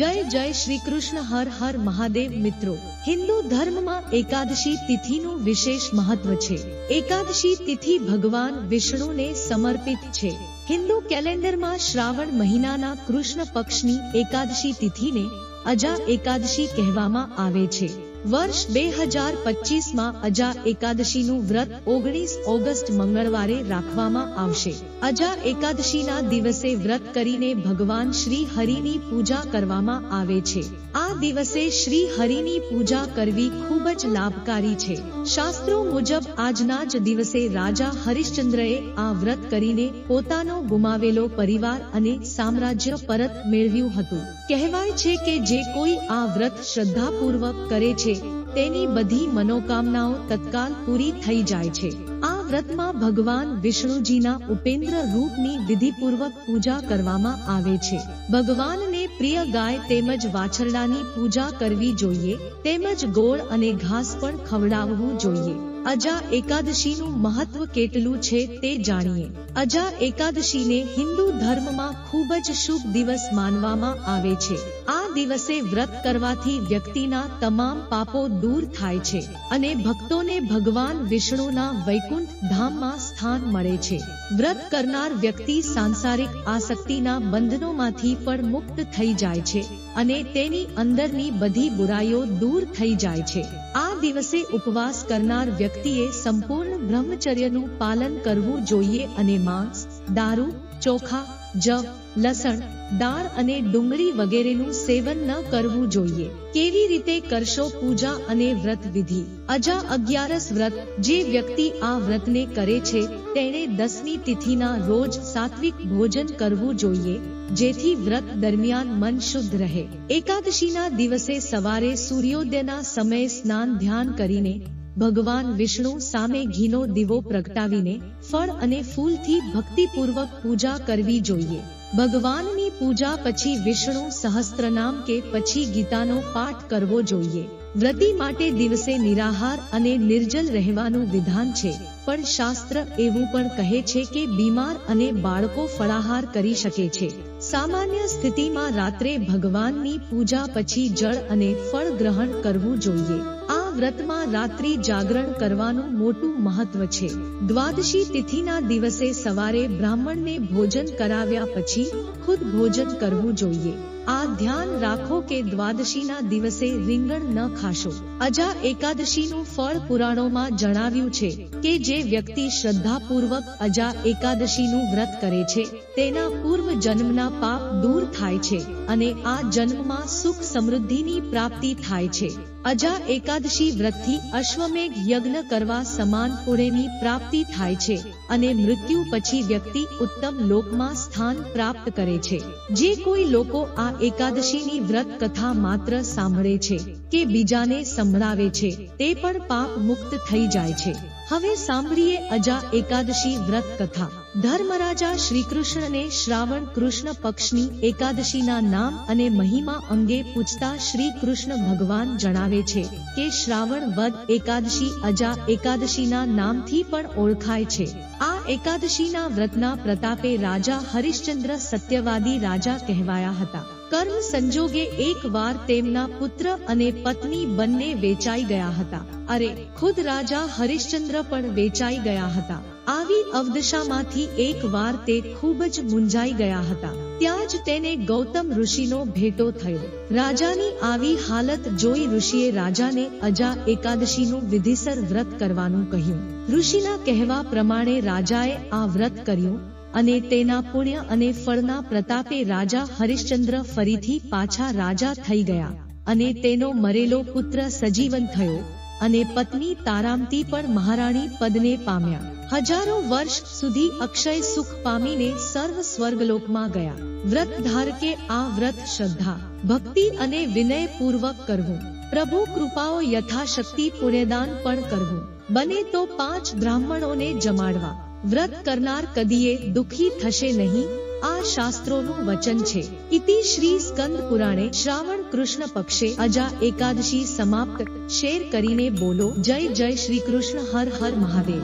જય જય શ્રી કૃષ્ણ હર હર મહાદેવ મિત્રો. હિન્દુ ધર્મમાં એકાદશી તિથિનું વિશેષ મહત્વ છે. એકાદશી તિથિ ભગવાન વિષ્ણુને સમર્પિત છે. હિન્દુ કેલેન્ડરમાં શ્રાવણ મહિનાના કૃષ્ણ પક્ષની એકાદશી તિથિને અજા એકાદશી કહેવામાં આવે છે. વર્ષ બે હજાર પચીસમાં અજા એકાદશીનું વ્રત ઓગણીસ ઓગસ્ટ મંગળવારે રાખવામાં આવશે. અજા એકાદશીના દિવસે વ્રત કરીને ભગવાન શ્રી હરિની પૂજા કરવામાં આવે છે. આ દિવસે શ્રી હરિની પૂજા કરવી ખૂબ જ લાભકારી છે. શાસ્ત્રો મુજબ આજના જ દિવસે રાજા હરિશ્ચંદ્રએ આ વ્રત કરીને પોતાનો ગુમાવેલો પરિવાર અને સામ્રાજ્ય પરત મેળવ્યું હતું. કહેવાય છે કે જે કોઈ આ વ્રત શ્રદ્ધાપૂર્વક કરે છે તેની બધી મનોકામનાઓ તત્કાલ પૂરી થઈ જાય છે. આ વ્રતમાં ભગવાન વિષ્ણુજીના ઉપેન્દ્ર રૂપની વિધિપૂર્વક પૂજા કરવામાં આવે છે. ભગવાનને પ્રિય ગાય તેમજ વાછરડાની પૂજા કરવી જોઈએ, તેમજ ગોળ અને ઘાસ પણ ખવડાવવું જોઈએ. અજા એકાદશીનું મહત્વ કેટલું છે તે જાણીએ. અજા એકાદશીને હિન્દુ ધર્મમાં ખૂબ જ શુભ દિવસ માનવામાં આવે છે. આ દિવસે વ્રત કરવાથી વ્યક્તિના તમામ પાપો દૂર થાય છે અને ભક્તોને ભગવાન વિષ્ણુના વૈકુંઠ ધામમાં સ્થાન મળે છે. વ્રત કરનાર વ્યક્તિ સાંસારિક આસક્તિના બંધનોમાંથી પણ મુક્ત થઈ જાય છે અને તેની અંદરની બધી બુરાઈઓ દૂર થઈ જાય છે. આ દિવસે ઉપવાસ કરનાર વ્યક્તિએ સંપૂર્ણ બ્રહ્મચર્યનું પાલન કરવું જોઈએ અને માંસ, દારૂ, ચોખા જવ લસણ, દાળ અને ડુંગળી વગેરેનું સેવન ન કરવું જોઈએ. કેવી રીતે કરશો પૂજા અને વ્રત વિધિ? અજા અગિયારસ વ્રત, જે વ્યક્તિ આ વ્રતને કરે છે, તેણે દસમી તિથિના રોજ સાત્વિક ભોજન કરવું જોઈએ, જેથી વ્રત દરમિયાન મન શુદ્ધ રહે. એકાદશીના દિવસે સવારે સૂર્યોદયના સમયે સ્નાન ધ્યાન કરીને ભગવાન વિષ્ણુ સામે ઘીનો દીવો પ્રગટાવીને ફળ અને ફૂલથી ભક્તિપૂર્વક પૂજા કરવી જોઈએ. ભગવાનની પૂજા પછી વિષ્ણુ સહસ્ત્રનામ કે પછી ગીતાનો પાઠ કરવો જોઈએ. વ્રતિ માટે દિવસે નિરાહાર અને નિર્જલ રહેવાનું વિધાન છે, પણ શાસ્ત્ર એવું પણ કહે છે કે બીમાર અને બાળકો ફળાહાર કરી શકે છે. સામાન્ય સ્થિતિમાં રાત્રે ભગવાનની પૂજા પછી જળ અને ફળ ગ્રહણ કરવું જોઈએ. વ્રતમાં રાત્રિ જાગરણ કરવાનું મોટું મહત્વ છે. દ્વાદશી તિથિના દિવસે સવારે બ્રાહ્મણને ભોજન કરાવ્યા પછી ખુદ ભોજન કરવું જોઈએ. આ ધ્યાન રાખો કે દ્વાદશીના દિવસે રીંગણ ન ખાશો. અજા એકાદશીનું ફળ પુરાણોમાં જણાવ્યું છે કે જે વ્યક્તિ શ્રદ્ધાપૂર્વક અજા એકાદશીનું વ્રત કરે છે, તેના પૂર્વ જન્મના પાપ દૂર થાય છે અને આ જન્મમાં સુખ સમૃદ્ધિની પ્રાપ્તિ થાય છે. અજા એકાદશી વ્રતથી અશ્વમેઘ યજ્ઞ કરવા સમાન પુણ્યની પ્રાપ્તિ થાય છે અને મૃત્યુ પછી વ્યક્તિ ઉત્તમ લોકમાં સ્થાન પ્રાપ્ત કરે છે. જે કોઈ લોકો આ એકાદશીની વ્રત કથા માત્ર સાંભળે છે. કે બીજાને સંભળાવે છે, તે પણ પાપ મુક્ત થઈ જાય છે. હવે સાંભળીએ અજા એકાદશી વ્રત કથા. ધર્મરાજા શ્રી કૃષ્ણને શ્રાવણ કૃષ્ણ પક્ષની એકાદશીના નામ અને મહિમા અંગે પૂછતા શ્રી કૃષ્ણ ભગવાન જણાવે છે કે શ્રાવણ વદ એકાદશી અજા એકાદશીના નામથી પણ ઓળખાય છે. આ એકાદશીના વ્રતના પ્રતાપે રાજા હરિશ્ચંદ્ર સત્યવાદી રાજા કહેવાયા હતા. કર્મ સંજોગે એક વાર તેમના પુત્ર અને પત્ની બંને વેચાઈ ગયા હતા. અરે, ખુદ રાજા હરિશ્ચંદ્ર પણ વેચાઈ ગયા હતા. આવી અવદશામાંથી એક વાર તે ખૂબ જ મુંજાઈ ગયા હતા. ત્યાં જ તેને ગૌતમ ઋષિનો ભેટો થયો. રાજાની આવી હાલત જોઈ ઋષિએ રાજાને અજા એકાદશીનું વિધિસર વ્રત કરવાનું કહ્યું. ઋષિના કહેવા પ્રમાણે રાજાએ આ વ્રત કર્યું અને તેના પુણ્ય અને ફળના પ્રતાપે રાજા હરિશ્ચંદ્ર ફરીથી પાછા રાજા થઈ ગયા. અને તેનો મરેલો પુત્ર સજીવન થયો અને પત્ની તારામતી પણ મહારાણી પદને પામ્યા. હજારો વર્ષ સુધી અક્ષય સુખ પામીને સર્વ સ્વર્ગલોકમાં ગયા. વ્રત ધારકે આ વ્રત શ્રદ્ધા, ભક્તિ અને વિનય પૂર્વક કરવું. પ્રભુ કૃપાઓ યથાશક્તિ પુણ્યદાન પણ કરવું. બને તો પાંચ બ્રાહ્મણોને જમાડવા. વ્રત કરનાર કદીએ દુખી થશે નહીં આ શાસ્ત્રોનું વચન છે. ઇતિ શ્રી સ્કંદ પુરાણે શ્રાવણ કૃષ્ણ પક્ષે અજા એકાદશી સમાપ્ત શેર કરીને બોલો. જય જય શ્રી કૃષ્ણ. હર હર મહાદેવ.